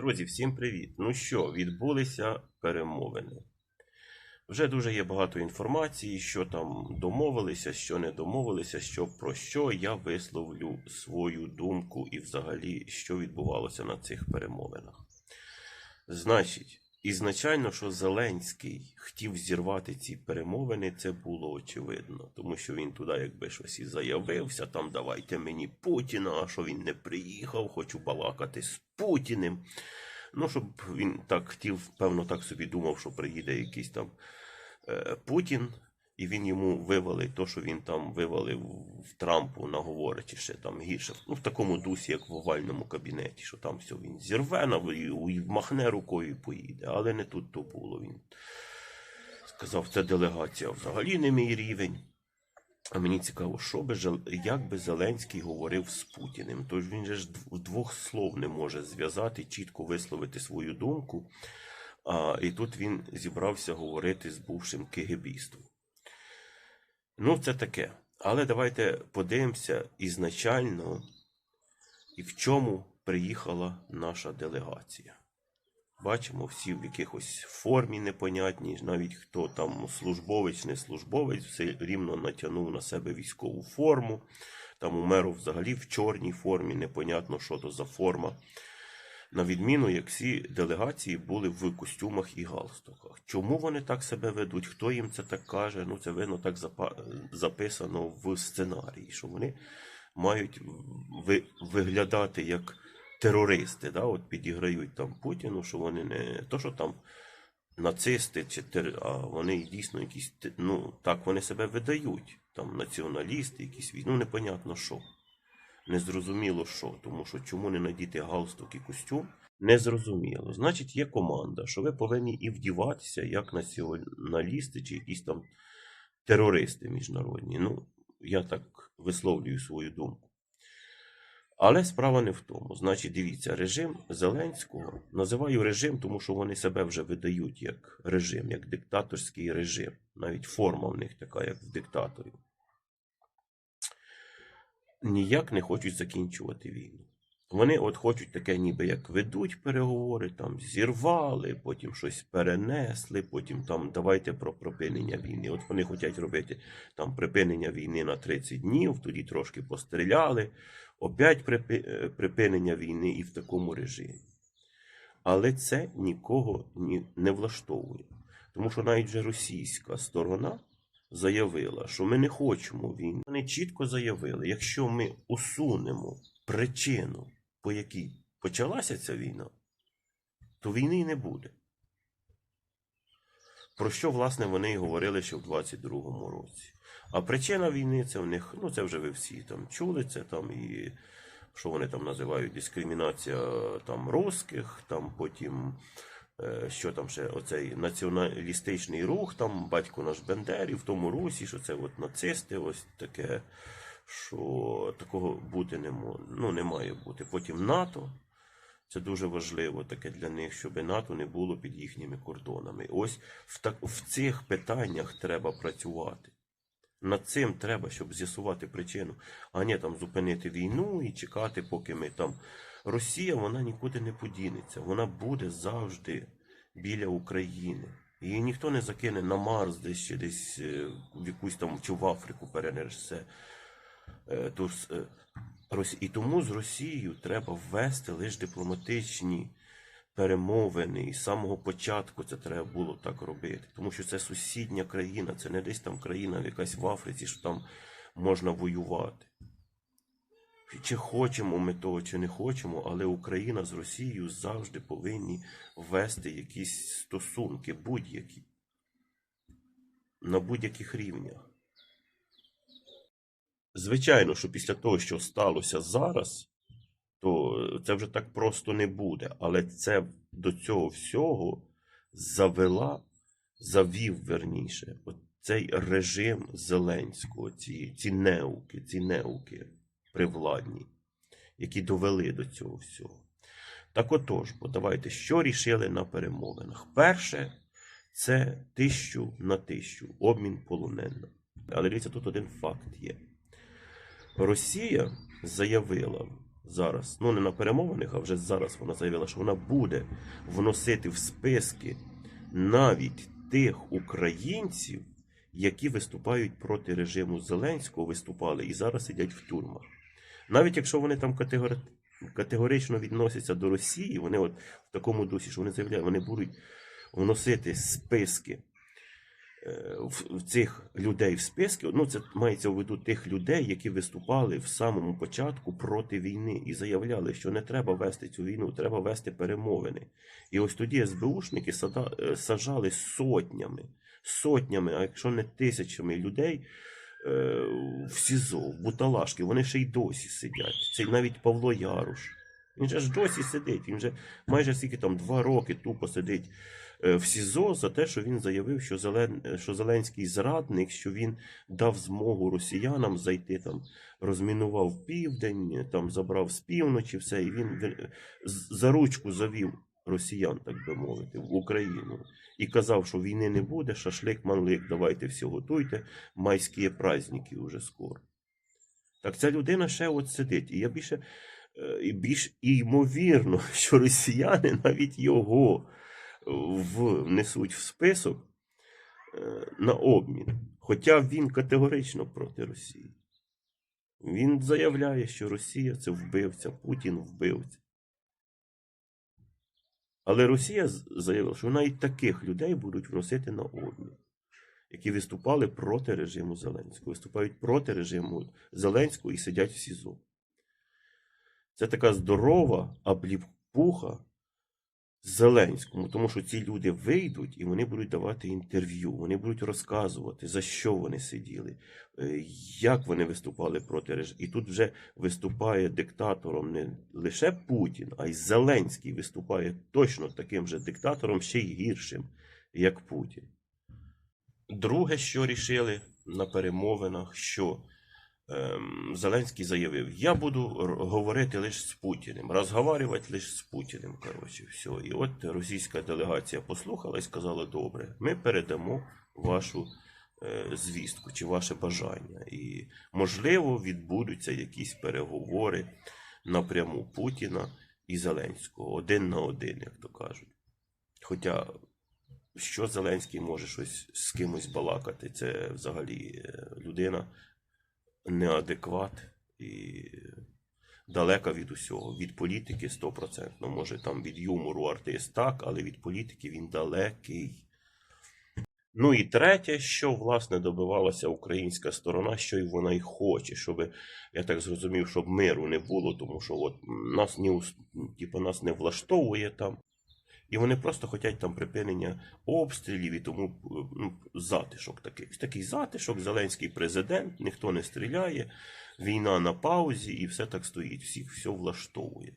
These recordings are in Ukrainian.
Друзі, всім привіт! Ну що, відбулися перемовини. Вже дуже є багато інформації, що там домовилися, що не домовилися, що про що я висловлю свою думку і взагалі, що відбувалося на цих перемовинах. Значить, ізначально, що Зеленський хотів зірвати ці перемовини, це було очевидно, тому що він туди, якби щось і заявився, там давайте мені Путіна, а що він не приїхав, хочу балакати з Путіним. Ну, щоб він так хотів, певно, так собі думав, що приїде якийсь там е, Путін, і він йому вивалить то, що він там вивалив в Трампу, наговорить, ще там гірше. Ну, в такому дусі, як в овальному кабінеті, що там все він зірве, і махне рукою і поїде. Але не тут то було. Він сказав, це делегація взагалі не мій рівень. А мені цікаво, що би як би Зеленський говорив з Путіним. Тож він же ж двох слов не може зв'язати, чітко висловити свою думку. А, і тут він зібрався говорити з бувшим кегебістом. Ну, це таке. Але давайте подивимося ізначально, і в чому приїхала наша делегація. Бачимо, всі в якихось формі непонятній, навіть хто там службовець, не службовець, все рівно натягнув на себе військову форму. Там у меру взагалі в чорній формі, непонятно, що то за форма. На відміну, як всі делегації були в костюмах і галстуках. Чому вони так себе ведуть? Хто їм це так каже? Ну, це видно так записано в сценарії, що вони мають ви- виглядати як терористи, да? от підіграють там Путіну, що вони не то, що там нацисти, чи тер... а вони дійсно якісь ну так вони себе видають. Там націоналісти, якісь війну, непонятно що. Незрозуміло що, тому що чому не надіти галстук і костюм? Незрозуміло. Значить, є команда, що ви повинні і вдіватися як націоналісти чи якісь там терористи міжнародні. Ну, я так висловлюю свою думку. Але справа не в тому. Значить, дивіться, режим Зеленського називаю режим, тому що вони себе вже видають як режим, як диктаторський режим. Навіть форма в них така, як в диктаторів. Ніяк не хочуть закінчувати війну. Вони от хочуть таке, ніби як ведуть переговори, там зірвали, потім щось перенесли, потім там давайте про припинення війни. От вони хочуть робити там припинення війни на 30 днів, тоді трошки постріляли, опять припи- е, припинення війни і в такому режимі. Але це нікого ні, не влаштовує. Тому що навіть вже російська сторона заявила, що ми не хочемо війни. Вони чітко заявили, якщо ми усунемо причину, по якій почалася ця війна, то війни не буде. Про що, власне, вони і говорили ще в 22-му році. А причина війни це в них, ну це вже ви всі там чули, це там і що вони там називають дискримінація там русських, там потім що там ще оцей націоналістичний рух, там батько наш Бендерів в тому русі, що це от нацисти, ось таке, що такого бути не може, ну, не має бути. Потім НАТО. Це дуже важливо таке для них, щоб НАТО не було під їхніми кордонами. Ось в, так, в цих питаннях треба працювати. Над цим треба, щоб з'ясувати причину, а не там зупинити війну і чекати, поки ми там. Росія вона нікуди не подінеться. Вона буде завжди біля України. Її ніхто не закине на Марс десь чи десь е, в якусь там чи в Африку перенесе. Е, е, і тому з Росією треба ввести лише дипломатичні перемовини. І з самого початку це треба було так робити. Тому що це сусідня країна, це не десь там країна якась в Африці, що там можна воювати. Чи хочемо ми того, чи не хочемо, але Україна з Росією завжди повинні ввести якісь стосунки, будь-які, на будь-яких рівнях. Звичайно, що після того, що сталося зараз, то це вже так просто не буде. Але це до цього всього завела, завів верніше, цей режим Зеленського, ці, ці неуки, ці неуки привладні, які довели до цього всього. Так отож, бо давайте, що рішили на перемовинах? Перше, це тисячу на тисячу, обмін полоненим. Але дивіться, тут один факт є. Росія заявила зараз, ну не на перемовинах, а вже зараз вона заявила, що вона буде вносити в списки навіть тих українців, які виступають проти режиму Зеленського, виступали і зараз сидять в тюрмах. Навіть якщо вони там категори... категорично відносяться до Росії, вони от в такому дусі, що вони заявляють, вони будуть вносити списки в, в цих людей в списки. Ну, це мається в виду тих людей, які виступали в самому початку проти війни і заявляли, що не треба вести цю війну, треба вести перемовини. І ось тоді СБУшники сада- е, сажали сотнями, сотнями, а якщо не тисячами людей е, в СІЗО, в Буталашки, вони ще й досі сидять. Це навіть Павло Яруш. Він же ж досі сидить. Він вже майже скільки там два роки тупо сидить е, в СІЗО за те, що він заявив, що, Зелен... що Зеленський зрадник, що він дав змогу росіянам зайти там, розмінував південь, там забрав з півночі все, і він за ручку завів росіян, так би мовити, в Україну. І казав, що війни не буде, шашлик, манлик, давайте всі готуйте, майські праздники вже скоро. Так ця людина ще от сидить. І я більше і більш ймовірно, що росіяни навіть його е, внесуть в список е, на обмін. Хоча він категорично проти Росії. Він заявляє, що Росія це вбивця, Путін вбивця. Але Росія заявила, що навіть таких людей будуть вносити на обмін, які виступали проти режиму Зеленського, виступають проти режиму Зеленського і сидять в СІЗО. Це така здорова обліпуха Зеленському, тому що ці люди вийдуть і вони будуть давати інтерв'ю, вони будуть розказувати, за що вони сиділи, е, як вони виступали проти режиму. І тут вже виступає диктатором не лише Путін, а й Зеленський виступає точно таким же диктатором, ще й гіршим, як Путін. Друге, що рішили на перемовинах, що Зеленський заявив: я буду говорити лише з Путіним, розговорювати лише з Путіним. Коротше, все. І от російська делегація послухала і сказала: добре, ми передамо вашу е, звістку чи ваше бажання. І, можливо, відбудуться якісь переговори напряму Путіна і Зеленського, один на один, як то кажуть. Хоча що Зеленський може щось з кимось балакати, це взагалі е, людина неадекват і далека від усього. Від політики 100%. Може там від юмору артист так, але від політики він далекий. Ну і третє, що власне добивалася українська сторона, що й вона й хоче, щоб я так зрозумів, щоб миру не було, тому що от нас не типу, нас не влаштовує там. І вони просто хочуть там припинення обстрілів і тому ну, затишок такий. Такий затишок, Зеленський президент, ніхто не стріляє, війна на паузі, і все так стоїть. Всіх все влаштовує.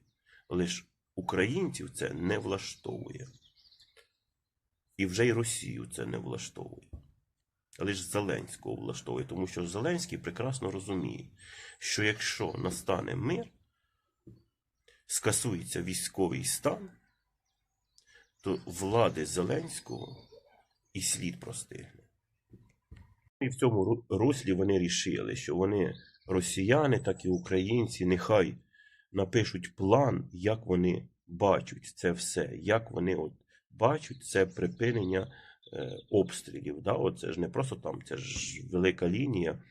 Лиш українців це не влаштовує. І вже й Росію це не влаштовує. Лише Зеленського влаштовує, тому що Зеленський прекрасно розуміє, що якщо настане мир, скасується військовий стан, то влади Зеленського і слід простигне. І в цьому руслі вони рішили, що вони, росіяни, так і українці, нехай напишуть план, як вони бачать це все, як вони от бачать це припинення е, обстрілів. Да? Це ж не просто там, це ж велика лінія,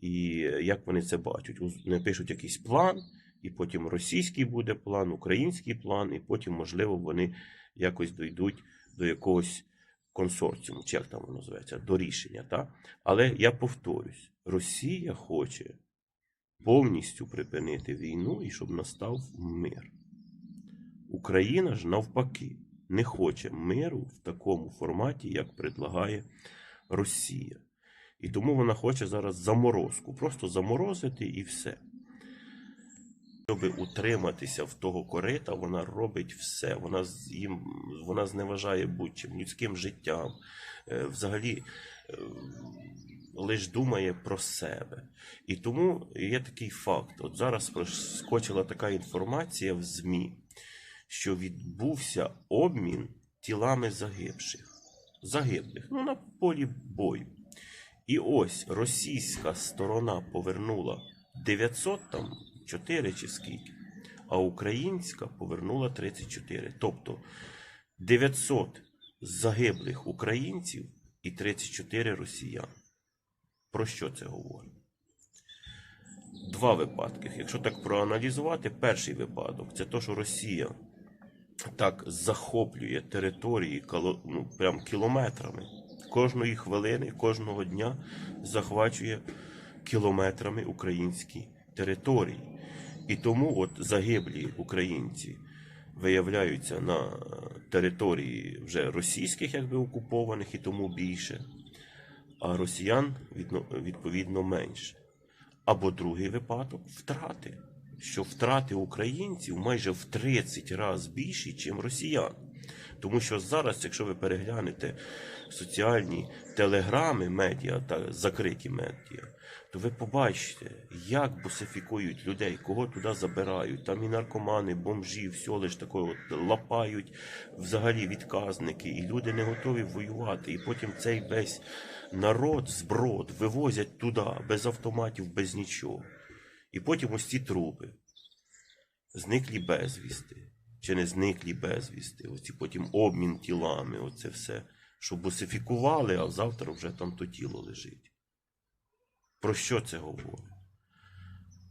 і як вони це бачать. Вони пишуть якийсь план, і потім російський буде план, український план, і потім, можливо, вони якось дійдуть до якогось консорціуму, чи як там воно називається, до рішення. Та? Але я повторюсь: Росія хоче повністю припинити війну і щоб настав мир. Україна ж навпаки не хоче миру в такому форматі, як предлагає Росія. І тому вона хоче зараз заморозку, просто заморозити і все. Щоб утриматися в того корита, вона робить все. Вона їм вона зневажає будь-чим людським життям. Е, Взагалі е, лише думає про себе. І тому є такий факт. От зараз проскочила така інформація в ЗМІ, що відбувся обмін тілами загибших. Загиблих, ну на полі бою. І ось російська сторона повернула 900 там 4 чи скільки. а українська повернула 34. Тобто 900 загиблих українців і 34 росіян. Про що це говорить? Два випадки. Якщо так проаналізувати, перший випадок це то, що Росія так захоплює території ну, прям кілометрами. Кожної хвилини, кожного дня захвачує кілометрами українські території. І тому от загиблі українці виявляються на території вже російських, якби окупованих, і тому більше, а росіян відповідно менше. Або другий випадок втрати. Що втрати українців майже в 30 разів більші, ніж росіян. Тому що зараз, якщо ви переглянете соціальні телеграми медіа та закриті медіа, то ви побачите, як босифікують людей, кого туди забирають. Там і наркомани, бомжі, все лиш такого лапають взагалі відказники, і люди не готові воювати. І потім цей весь народ, зброд вивозять туди, без автоматів, без нічого. І потім ось ці трупи. Зниклі безвісти. Чи не зниклі безвісти. Оці потім обмін тілами, оце все. Що босифікували, а завтра вже там то тіло лежить. Про що це говорить?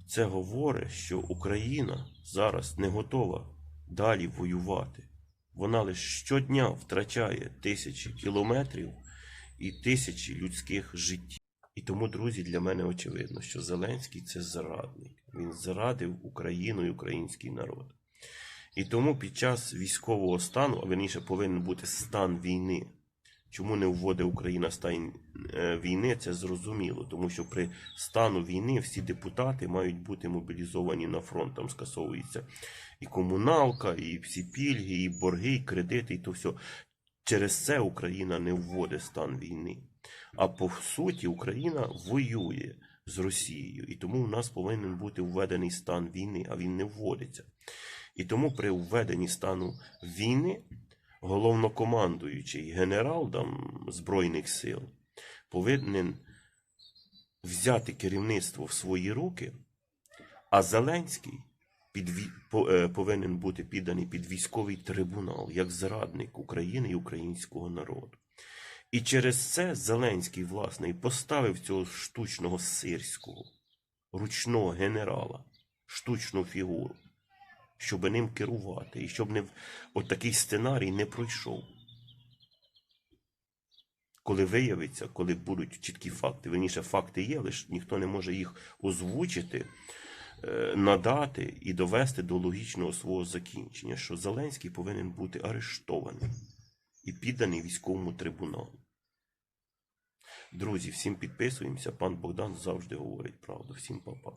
Це говорить, що Україна зараз не готова далі воювати. Вона лише щодня втрачає тисячі кілометрів і тисячі людських життів. І тому, друзі, для мене очевидно, що Зеленський це зрадник. Він зрадив Україну і український народ. І тому під час військового стану, а верніше повинен бути стан війни. Чому не вводить Україна стан е, війни, це зрозуміло, тому що при стану війни всі депутати мають бути мобілізовані на фронт. Там скасовується і комуналка, і всі пільги, і борги, і кредити, і то все. Через це Україна не вводить стан війни. А по суті, Україна воює з Росією, і тому в нас повинен бути введений стан війни, а він не вводиться. І тому при введенні стану війни головнокомандуючий генерал там, Збройних сил повинен взяти керівництво в свої руки, а Зеленський під, е, повинен бути підданий під військовий трибунал як зрадник України і українського народу. І через це Зеленський, власне, і поставив цього штучного сирського, ручного генерала, штучну фігуру, щоб ним керувати, і щоб не, от такий сценарій не пройшов. Коли виявиться, коли будуть чіткі факти, верніше факти є, лише ніхто не може їх озвучити, е, надати і довести до логічного свого закінчення, що Зеленський повинен бути арештований і підданий військовому трибуналу. Друзі, всім підписуємося. Пан Богдан завжди говорить правду. Всім па-па.